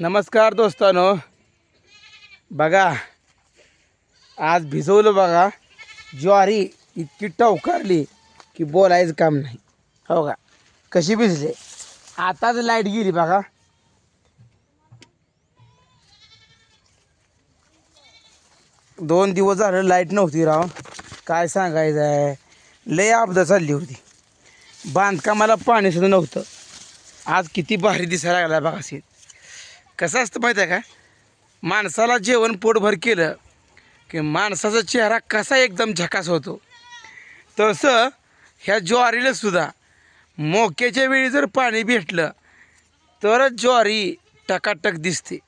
नमस्कार दोस्तानो. बघा आज भिजवलं बघा ज्वारी इतकी टवकारली की बोलायचं काम नाही. हो का? कशी भिजले? आताच लाइट गेली बघा. दोन दिवस झालं लाइट नव्हती राव. काय सांगायचं आहे? लय आपदा चालली होती. बांधकामाला पाणीसुद्धा नव्हतं. आज किती भारी दिसायला लागला बघा सीट कसं असतं माहिती आहे का? माणसाला जेवण पोटभर केलं की माणसाचा चेहरा कसा एकदम झकास होतो. तसं ह्या ज्वारीला सुद्धा मोक्याच्या वेळी जर पाणी भेटलं तरच ज्वारी टकाटक दिसते.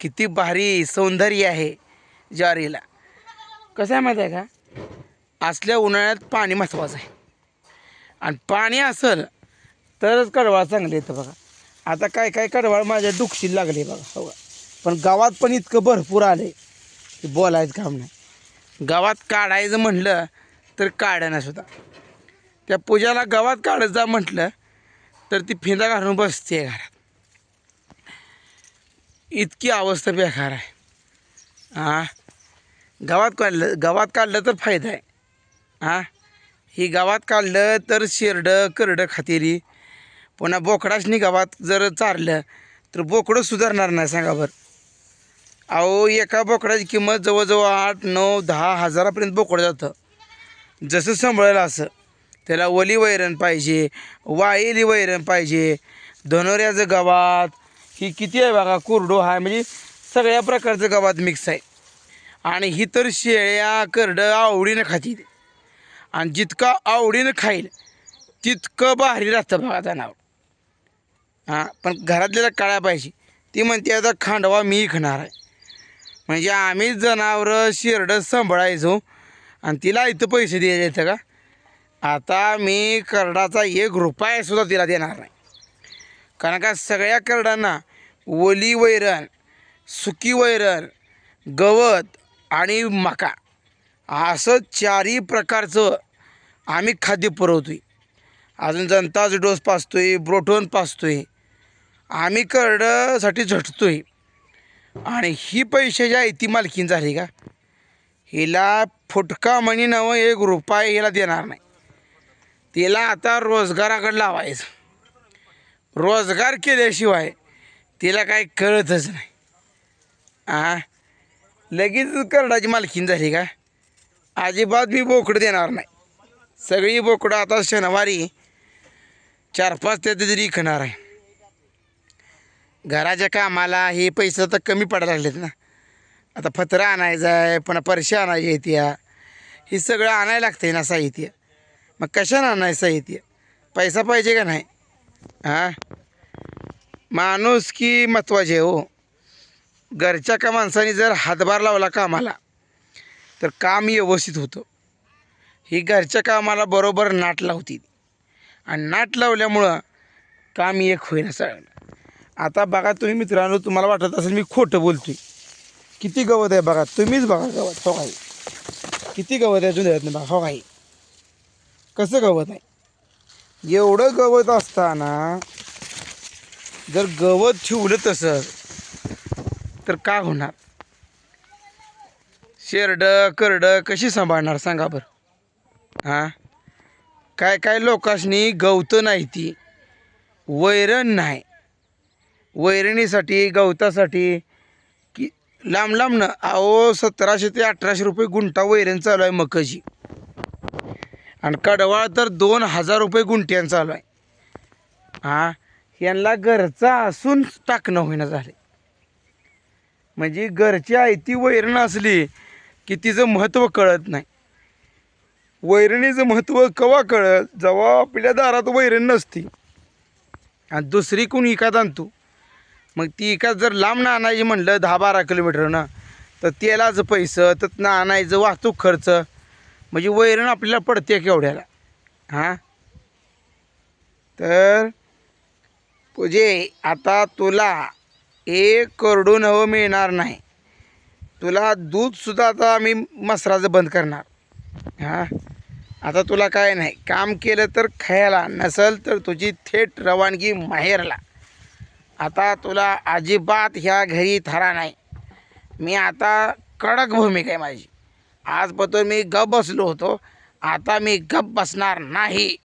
किती भारी सौंदर्य आहे ज्वारीला. कसं आहे माहिती आहे का? असल्या उन्हाळ्यात पाणी महत्त्वाचं आहे. आणि पाणी असेल तरच कडवाळ चांगले येतं बघा. आता काय काय कडवाळ माझ्या दुखशील लागले बघा हो पण गावात पण इतकं भरपूर आले की बोलायचं काम नाही. गावात काढायचं म्हटलं तर काढणं सुद्धा. त्या पूजाला गावात काढत जा म्हटलं तर ती फिंदा घालून बसते घरात. इतकी अवस्था बेकार आहे. हां गावात काढलं गावात काढलं तर फायदा आहे. हां ही गावात काढलं तर शेरडं करडं खातेरी पुन्हा बोकडाशनी गावात जर चारलं तर बोकडं सुधारणार नाही सांगा बरं. अहो एका बोकडाची किंमत जवळजवळ आठ नऊ दहा हजारापर्यंत बोकडं जातं. जसं सांभाळेल असं. त्याला ओली वैरण पाहिजे वाईली वैरण पाहिजे धनोऱ्याचं गवात ही किती आहे बघा कुरडो हा म्हणजे सगळ्या प्रकारचं गवात मिक्स आहे. आणि ही तर शेळ्या करडं आवडीनं खाती. आणि जितकं आवडीनं खाईल तितकं भारी राहतं बघा जनावर. हां पण घरातल्याला काळ्या पाहिजे. ती म्हणते आता खांडवा मी खणार आहे. म्हणजे आम्ही जनावरं शिरडं सांभाळायचो. आणि तिला इथं पैसे द्यायचे का? आता मी करडाचा एक रुपयासुद्धा तिला देणार नाही. कारण का सगळ्या करडांना ओली वैरण सुकी वैरण गवत आणि मका असं चारही प्रकारचं आम्ही खाद्य पुरवतो आहे अजून जनताच डोस पाचतोय ब्रोटोन पाचतोय. आम्ही करडसाठी झटतोय. आणि ही पैसे ज्या आहे ती मालकीन झाली का? हिला फुटका म्हणी नवं एक रुपया हिला देणार नाही. तिला आता रोजगाराकडे लावायचं. रोजगार केल्याशिवाय तिला काही कळतच नाही. आ? लगेच करडाची मालकीन झाली का? अजिबात मी बोकडं देणार नाही. सगळी बोकडं आता शनिवारी चार पाच ते तरी खणार आहे. घराच्या कामाला हे पैसे तर कमी पडायला लागलेत ना. आता फतरा आणायचं आहे पुन्हा परशे आणायचे आहेत हे सगळं आणायला लागतं ना साहित्य. मग कशानं आणायचं साहित्य? पैसा पाहिजे का नाही? हां? माणूस की महत्त्वाचे हो. घरच्या का माणसाने जर हातभार लावला कामाला तर काम व्यवस्थित होतं. ही घरच्या कामाला बरोबर नाट लावतील. आणि नाट लावल्यामुळं काम एक होईना असं आता बघा तुम्ही मित्रांनो तुम्हाला वाटत असेल मी खोटं बोलतोय. किती गवत आहे बघा तुम्हीच बघा गवत हो काही. किती गवत आहे जुन्यात बघा हो काही. कसं गवत आहे? एवढं गवत असताना जर गवत ठेवलं तसं तर काय होणार? शेरडं करडं कशी सांभाळणार सांगा बरं. हां? काय काय लोकांनी गवतं नाही ती. वैरण नाही. वैरणीसाठी गवतासाठी की लांब लांब ना. अहो सतराशे ते अठराशे रुपये गुंठा वैरण चालू आहे मकाची. आणि कडवाळ तर दोन हजार रुपये गुंठ्यान चालू आहे. हां? यांना घरचा असून टाकणं होईना झाले. म्हणजे घरची आयती वैरणं वैरण असली की तिचं महत्त्व कळत नाही. वैरणीचं महत्त्व कवा कळत जेव्हा आपल्या दारात वैरण नसती. आणि दुसरी कोण इकात आणतो? मग ती इकात जर लांब ना आणायची म्हणलं दहा बारा किलोमीटरनं तर तेलाचं पैसं तर आणायचं वाहतूक खर्च. म्हणजे वैरण आपल्याला पडते केवढ्याला? हां? तर पूजे आता तुला एक करोडू नवं मिळणार नाही. तुला दूधसुद्धा आता आम्ही मसराचं बंद करणार. हां? आता तुला काय नाही काम केलं तर खायला नसल तर तुझी थेट रवानगी माहेरला. आता तुला अजिबात ह्या घरी थरा नाही. मी आता कडक भूमिका आहे माझी. आजपासून मी गप बसलो होतो आता मी गप बसणार नाही.